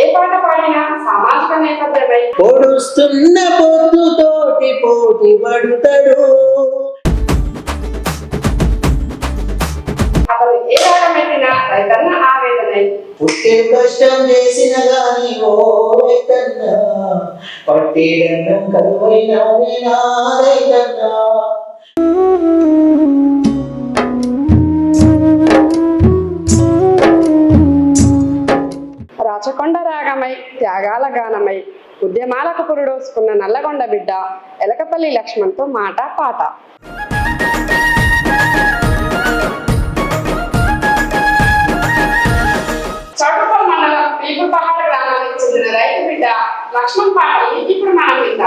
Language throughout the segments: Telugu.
ఏ పాట పాడినా సామాజిక నేపథ్యమై పొడుస్తున్న పొద్దుతోటి పోటీ పడుతాడు. అతను ఏ రాగం పెట్టినా రైతన్న ఆవేదనై. పుట్టే కష్టం చేసిన గాని ఓ రైతన్నా పట్టేడన్నం కరువైనా రైతన్నా. రాచకొండ రాగమై త్యాగాల గానమై ఉద్యమాలకు పురుడోసుకున్న నల్లగొండ బిడ్డ ఎలకపల్లి లక్ష్మణ్తో మాట పాట. చౌటుపల్ మండలం పీపుపహాడ్ గ్రామానికి చెందిన రైతు బిడ్డ లక్ష్మణ్ పాటల్ని ఇప్పుడు మనం విందాం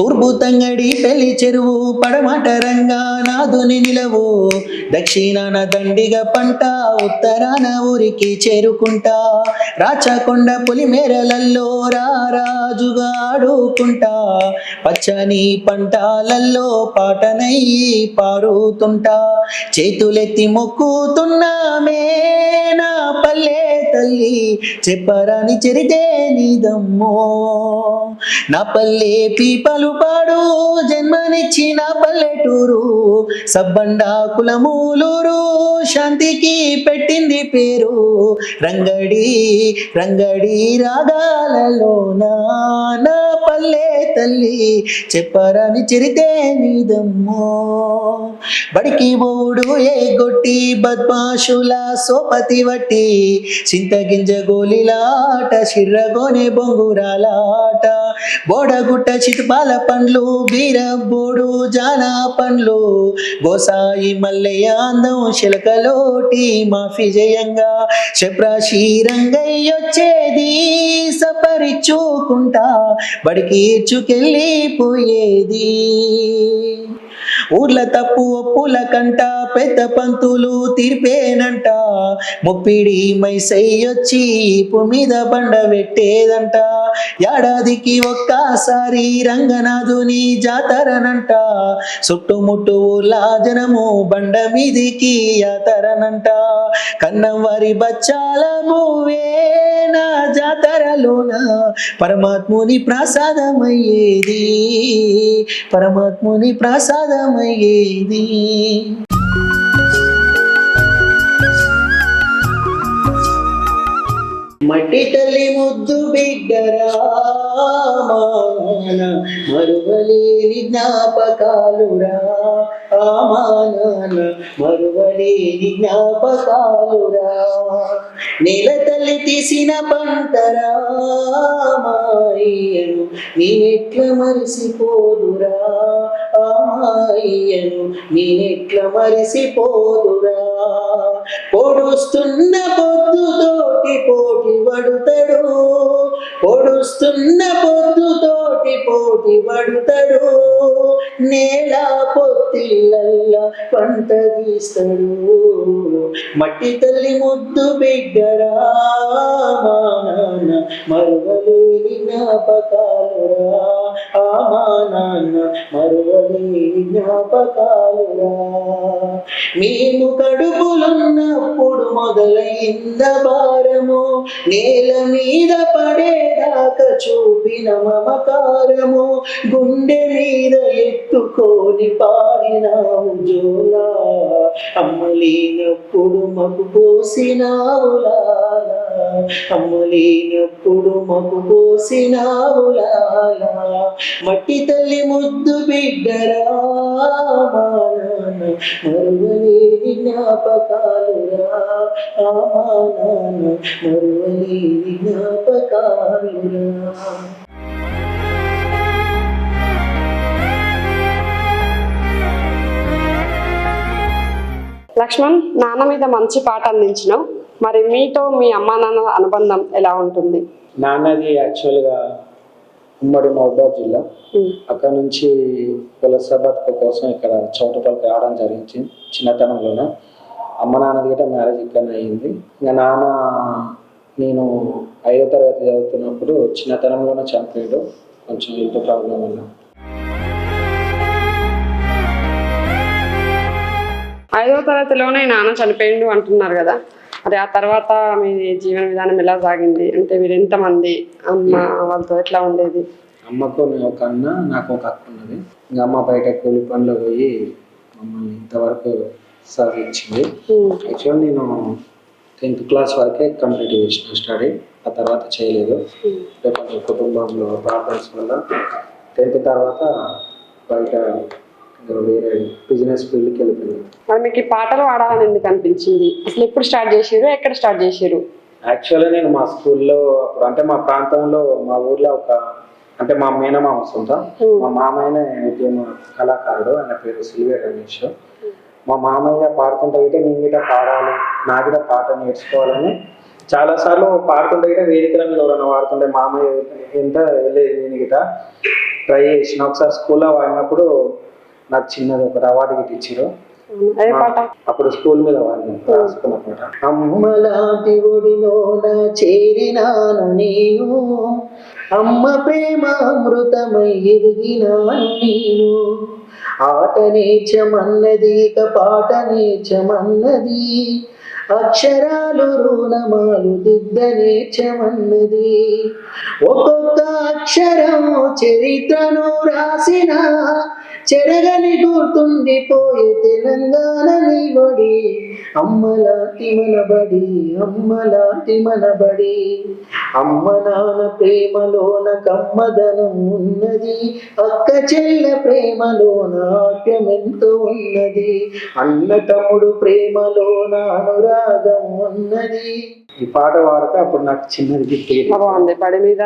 తూర్పు తంగడి పెళ్ళి చెరువు పడమట రంగా నాదుని నిలవు. దక్షిణాన దండిగ పంట ఉత్తరాన ఊరికి చేరుకుంటా. రాచకొండ పులిమేరలల్లో రారాజుగా ఆడుకుంటా. పచ్చని పంటాలల్లో పాటనై పారుతుంటా చేతులెత్తి మొక్కుతున్నామే నా పల్లె తల్లి చెప్పరాని చెరితే నీదమ్మో నా పల్లె పీపలు పాడు జన్మనిచ్చిన పల్లెటూరు. సబ్బండ కులమూలూరు శాంతికి పెట్టింది పేరు. రంగడి రంగడి రాగాలలో నా పల్లె తల్లి చెప్పరాని చెరితే నీదమ్మో బడికి బోడు ఏ గొట్టి బద్మాషుల సోపతి వట్టి చింతగింజ గోలిలాట శిర్రగోనె బొంగురాలాట. బోడగుట్ట చితుపాల పండ్లు బీర బోడు జానా పండ్లు. గోసాయి మల్లయ్య అందం శిలకలోటి మాఫీ జయంగా. శప్రాశి రంగయ్యొచ్చేది సపరిచ్చుకుంటా బడికి ఇచ్చుకెళ్ళిపోయేది ఊర్ల తప్పు ఒప్పుల కంట పెద్ద పంతులు తీర్పేనంట. ముప్పిడి మైసయ్యొచ్చి ఇప్పు మీద బండ పెట్టేదంట. ఏడాదికి ఒక్కసారి రంగనాథుని జాతరనంట. చుట్టుముట్టు ఊర్ల జనము బండ మీదికి యాతరనంట. కన్నం వారి బచ్చాల మూవే నా జాతరలోన? పరమాత్ముని ప్రసాదమయ్యేది. పరమాత్ముని ప్రసాదమయ్యేది. మట్టి తల్లి ముద్దు బిడ్డరామాన మరువలేని జ్ఞాపకాలురా ఆమానాన మరువలేని జ్ఞాపకాలురా. నేల తల్లి తీసిన పంటరా మాయ్యను నేనెట్ల మరిసిపోదురా ఆమాయ్యను నేనెట్ల మరిసిపోదురా. పొడుస్తున్న పొద్దుతోటి పోటీ పడుతడు పొడుస్తున్న పొద్దుతోటి పోటీ పడుతడు నేల పొత్తిళ్ళల్లా పంట తీస్తాడు. మట్టి తల్లి ముద్దు బిడ్డరా మా నాన్న మరువలేని జ్ఞాపకాలురా. ఆ మా నాన్న మరువలేని జ్ఞాపకాలురా. మేము కడుపులున్నా మొదలైంద భారము నేల మీద పడేదాకా చూపిన మమకారము గుండె మీద ఎత్తుకొని పాడినావు జోలా. అమ్మలేనప్పుడు మగు పోసినావులా అమ్మలేనప్పుడు మగు పోసినావులా మట్టి తల్లి ముద్దు బిడ్డరా మా నాన్న మరువలేని జ్ఞాపకాలురా ఆ మా నాన్న మరువలేని జ్ఞాపకాలురా లక్ష్మణ్ నాన్న మీద మంచి పాట అందించినావు. మరి మీతో మీ అమ్మా నాన్న అనుబంధం ఎలా ఉంటుంది? నాన్నది యాక్చువల్గా ఉమ్మడి మహబూబాద్ జిల్లా. అక్కడ నుంచి పులస బతుక కోసం ఇక్కడ చౌటపల్లికి రావడం జరిగింది చిన్నతనంలోనే. అమ్మ నాన్నది కూడా మ్యారేజ్ ఇక్కడనే అయ్యింది ఇంకా నాన్న నేను ఐదో తరగతి చదువుతున్నప్పుడు చిన్నతనంలోనే చనిపోయాడు. కొంచెం హెల్త్ ప్రాబ్లం వల్ల. ఐదో తరగతిలోనే నాన్న చనిపోయిండు అంటున్నారు కదా. మరి ఆ తర్వాత మీ జీవన విధానం ఎలా సాగింది? అంటే మీరు ఎంతమంది అమ్మ వాళ్ళతో ఎట్లా ఉండేది? అమ్మకు ఒక అన్న నాకు ఒక అక్క ఉన్నది. ఇంకా అమ్మ బయట కూలి పనులు పోయి మమ్మల్ని ఇంతవరకు సాధించింది. యాక్చువల్ నేను టెన్త్ క్లాస్ వరకే కంప్లీట్ చేసిన స్టడీ. ఆ తర్వాత చేయలేదు. అంటే కొంచెం కుటుంబంలో ప్రాబ్లమ్స్ వల్ల టెన్త్ తర్వాత బయట వేరే బిజినెస్ ఫీల్డ్కి వెళ్ళిపోయింది మరి మీకు ఈ పాటలు పాడాలని ఎందుకు అనిపించింది? అసలు ఎప్పుడు స్టార్ట్ చేసారు ఎక్కడ స్టార్ట్ చేసారు యాక్చువల్గా నేను మా స్కూల్లో అప్పుడు అంటే మా ప్రాంతంలో మా ఊర్లో ఒక అంటే మా మేనమామ సొంత మా మామయ్యనే ఉద్యమ కళాకారుడు. ఆయన పేరు సిల్వే రమేష్. మా మామయ్య పాడుతుంటే గిట్ట నేను గిట్ట పాడాలి నా గిట్ట పాట నేర్చుకోవాలని చాలాసార్లు పాడుతుంటే గిట్ట వేదికల మీద ఎవరైనా పాడుతుంటే మామయ్య ఎంత వెళ్ళేది నేను గిట్ట ట్రై చేసిన. ఒకసారి స్కూల్లో వాడినప్పుడు నాకు చిన్నది ఒక అవార్డు గిట్ట ఇచ్చారు అప్పుడు స్కూల్ మీద వాడిన అమ్మలాంటి ఒడిలోన చేరినాను నేను. అమ్మ ప్రేమ అమృతమై ఎదిగినాను నేను. ఆట నేర్చమన్నది ఇక పాట నేర్చమన్నది. అక్షరాలు రుణమాలు దిద్ద నేర్చమన్నది. ఒక్కొక్క అక్షరం చరిత్రను రాసిన చెరగని గుర్తుండిపోయే తెలంగాణ నిబడి అమ్మలాంటి మనబడి అమ్మలాంటి మనబడి. అమ్మ నాన్న ప్రేమలోన కమ్మదనం ఉన్నది. అక్క చెల్ల ప్రేమలోన ఆప్యం ఎంతో ఉన్నది. అన్న తమ్ముడు ప్రేమలోన అనురాగం ఉన్నది. ఈ పాట పాడితే అప్పుడు నాకు చిన్నది బాగుంది. బడి మీద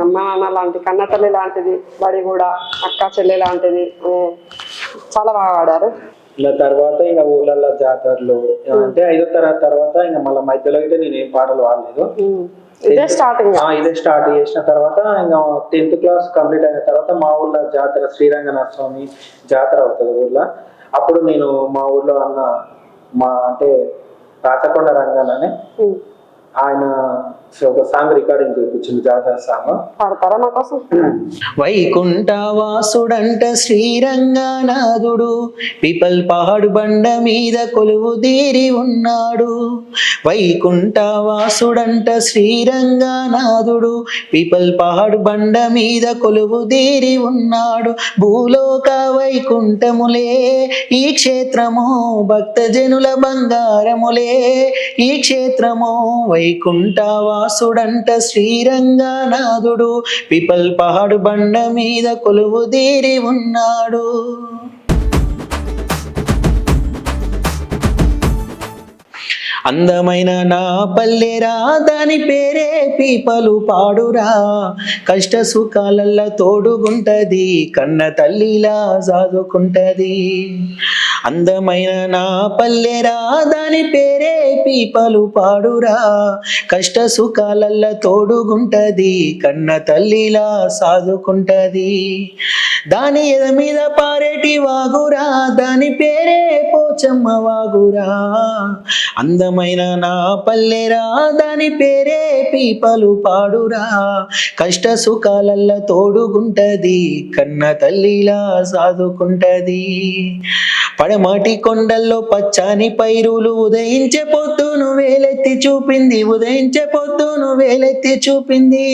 అమ్మ నాన్న లాంటి కన్న తల్లి లాంటిది బడి కూడా అక్క చెల్లె లాంటిది చాలా బాగా పాడారు ఇలా తర్వాత ఇంకా ఊర్లలో జాతరలు అంటే ఐదో తరగతి తర్వాత ఇంకా మళ్ళీ మధ్యలో అయితే నేను ఏం పాటలు పాడలేదు. ఉమ్. ఇదే స్టార్టింగ్ ఇదే స్టార్ట్ చేసిన తర్వాత ఇంకా టెన్త్ క్లాస్ కంప్లీట్ అయిన తర్వాత మా ఊర్లో జాతర శ్రీరంగనాథ స్వామి జాతర అవుతుంది ఊర్లో. అప్పుడు నేను మా ఊర్లో అన్న మా అంటే రాచకొండ రంగానే ఆయన ఒక సాంగ్ రికార్డింగ్ చేయించింది జాతర సాంగ్. పాడతారా మా కోసం? వైకుంఠవాసుడంట శ్రీరంగనాథుడు పిపల్ పహాడు బండ మీద కొలువు తీరి ఉన్నాడు. వైకుంఠవాసుడంట శ్రీరంగనాథుడు పిపల్ పహాడు బండ మీద కొలువు తీరి ఉన్నాడు. భూలోక వైకుంఠములే ఈ క్షేత్రము భక్తజనుల బంగారములే. ఈ క్షేత్రము వైకుంఠవాసుడంట శ్రీరంగనాథుడు పిపల్ పహాడు బండ మీద కొలువు తీరి ఉన్నాడు. అందమైన నా పల్లెరా దాని పేరే పీపలు పాడురా. కష్ట సుఖాలల్ల తోడుగుంటది కన్న తల్లిలా సాదుకుంటది. అందమైన నా పల్లెరా దాని పేరే పీపలు పాడురా. కష్ట సుఖాలల్ల తోడుగుంటది కన్న తల్లిలా సాదుకుంటది. దాని ఎద మీద పారేటి వాగురా దాని పేరే పోచమ్మ వాగురా. అందమైన నా పల్లెరా దాని పేరే పీపలు పాడురా. కష్ట సుఖాలల్ల తోడుగుంటది కన్న తల్లిలా సాదుకుంటది. పడమాటి కొండల్లో పచ్చాని పైరులు ఉదయించే పొద్దును వేలెత్తి చూపింది ఉదయించే పొద్దును వేలెత్తి చూపింది.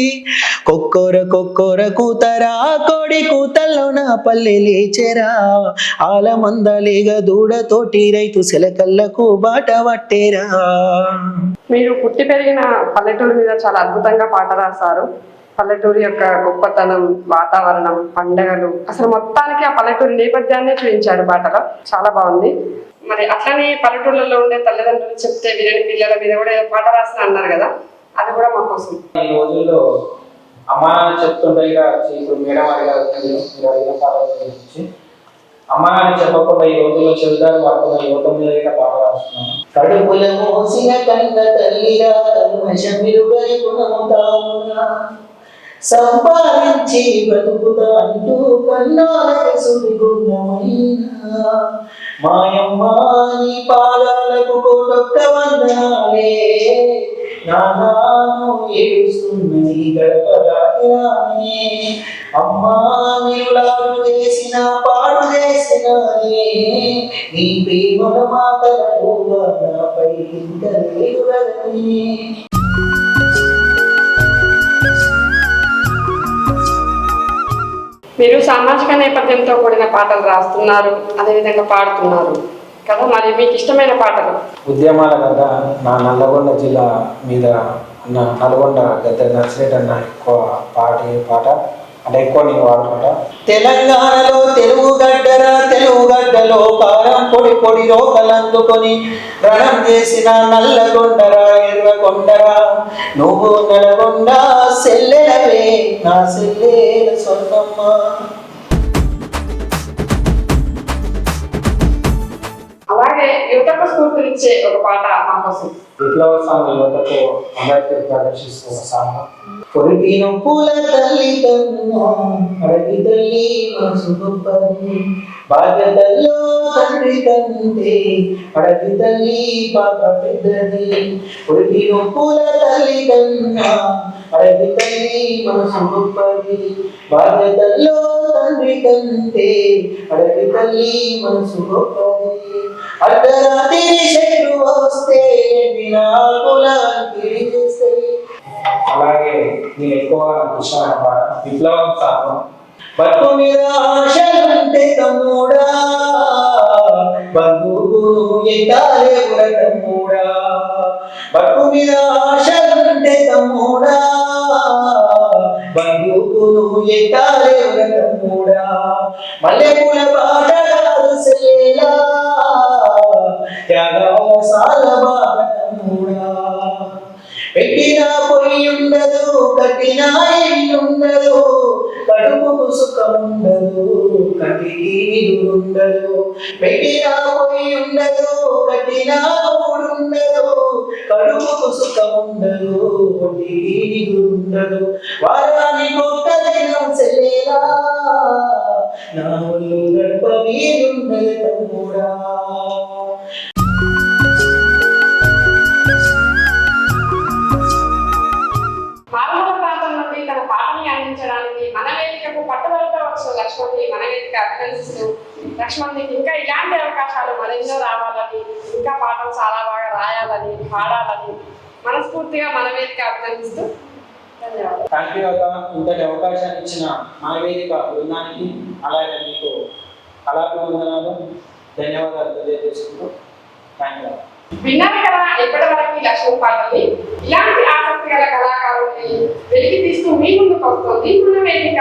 కొక్కోర కొక్కోర కూతరా కోడి కూతల్లో నా పల్లె లేచెరా. ఆలమందలేగ దూడతోటి రైతు సెలకల్లకు బాట పట్టేరా. మీరు పుట్టి పెరిగిన పల్లెటూరు మీద చాలా అద్భుతంగా పాట రాశారు. పల్లెటూరు యొక్క గొప్పతనం వాతావరణం పండగలు అసలు మొత్తానికి ఆ పల్లెటూరు నేపథ్యాన్ని చూపించాడు పాటలో చాలా బాగుంది. మరి అట్లనే పల్లెటూళ్ళలో ఉండే తల్లిదండ్రులు చెప్తే వినని పిల్లల మీద కూడా పాట రాసిన అన్నారు కదా అది కూడా మా కోసం. ఈ రోజుల్లో అమ్మా చెప్తుంటే ఇప్పుడు మేడం అడిగారు అమ్మా నాన్న చెప్పకుండా ఈ రోజుల్లో చెబుతారు పడుతున్న యువత మీద ఇక బాగా రాస్తున్నాను. కడుపుల మోసిన కన్న తల్లిరా కల్మషమిరుగని గుణముతామురా సంపాదించి బ్రతుకుతా అంటూ కన్నాలకు సుడిగుణమైన మాయమ్మ నీ పాదాలకు కోటొక్క వందనాలే. నానాను ఏడుస్తున్నది గడప దాటినానే. అమ్మా నిరులాడు చేసిన పాడు చేసినానే. నీ ప్రేమల మాటల నాపై మీరు సామాజిక నేపథ్యంతో కూడిన పాటలు రాస్తున్నారు అదేవిధంగా పాడుతున్నారు. కదా మరి మీకు ఇష్టమైన పాటలు? ఉద్యమాల కదా నా నల్లగొండ జిల్లా మీద ఉన్న నల్గొండ గద్దె నర్సిరెడ్డి అన్న ఎక్కువ పాట పాట? అంటే ఎక్కువ నేను వాడుకుంటా తెలంగాణలో తెలుగు గడ్డరా తెలుగు గడ్డలో కారం పొడి పొడి రోకలందుకొని రణం చేసిన నల్లగొండరా ఎర్రగొండరా నువ్వు నల్గొండ సెల్లెలవే నా సెల్లెల సొన్నమ్మ స్ఫూర్తినిచ్చే ఒక పాట మా కోసం విప్లవ సాంగ్ యువతకు అంబేద్కర్ ప్రదర్శిస్తున్న సాంగ్. పొరిటిను పూల తల్లి కన్నా అడవి తల్లి మనసు గొప్పది బాధ్యతల్లో తండ్రి కంటే అడవి తల్లి పాప పెద్దది. పొరిటిను పూల తల్లి కన్నా అడవి తల్లి మనసు గొప్పది బాధ్యతల్లో తండ్రి కంటే అడవి తల్లి మనసు గొప్పది. అర్ధరాత్రి చెట్టు వస్తే అలాగే నేను ఎక్కువ నాకు ఇష్టమైన పాట విప్లవం సాంగ్. బతుకు ఆశలుంటే తమ్ముడా బంధువును ఎట్టాలే కూడా తమ్ముడా. బతుకు ఆశలుంటే తమ్ముడా బంధువును ఎట్టాలే కూడా తమ్ముడా మల్లెపూల పాట కాదు సెల్లేలా త్యాగాల సాల బాధ తమ్ముడా పెట్టినా పొయ్యి ఉండదు కట్టినా ఇల్లు ఉండదు సుఖముండదు సుఖం ఉండదు పెట్టినా పోయి ఉండదు కట్టినా ఊడు ఉండదు కడుపుకు సుఖం ఉండదు ఒంటికి ఉండదు వారానికి ఒక్క దినం చెల్లేలా నా ఒళ్ళు గడప మీరుండదు కూడా పట్టుదలతో వచ్చిన లక్ష్మణ్ని మన వేదిక అభినందిస్తూ లక్ష్మణ్నికి ఇంకా ఇలాంటి అవకాశాలు మరెన్నో రావాలని ఇంకా పాటలు చాలా బాగా రాయాలని పాడాలని మనస్ఫూర్తిగా మన వేదిక అభినందిస్తూ థ్యాంక్ యూ అక్క. ఇంతటి అవకాశాన్ని ఇచ్చిన మన వేదిక బృందానికి అలాగే మీకు కళాభివందనాలు ధన్యవాదాలు తెలియజేసుకుంటూ థ్యాంక్ యూ విన్నారు కదా ఇప్పటి వరకు లక్ష్మణ్ పాటల్ని. ఇలాంటి ఆసక్తి గల కళాకారుల్ని వెలికి తీస్తూ మీ ముందుకు వస్తుంది. మన వేదిక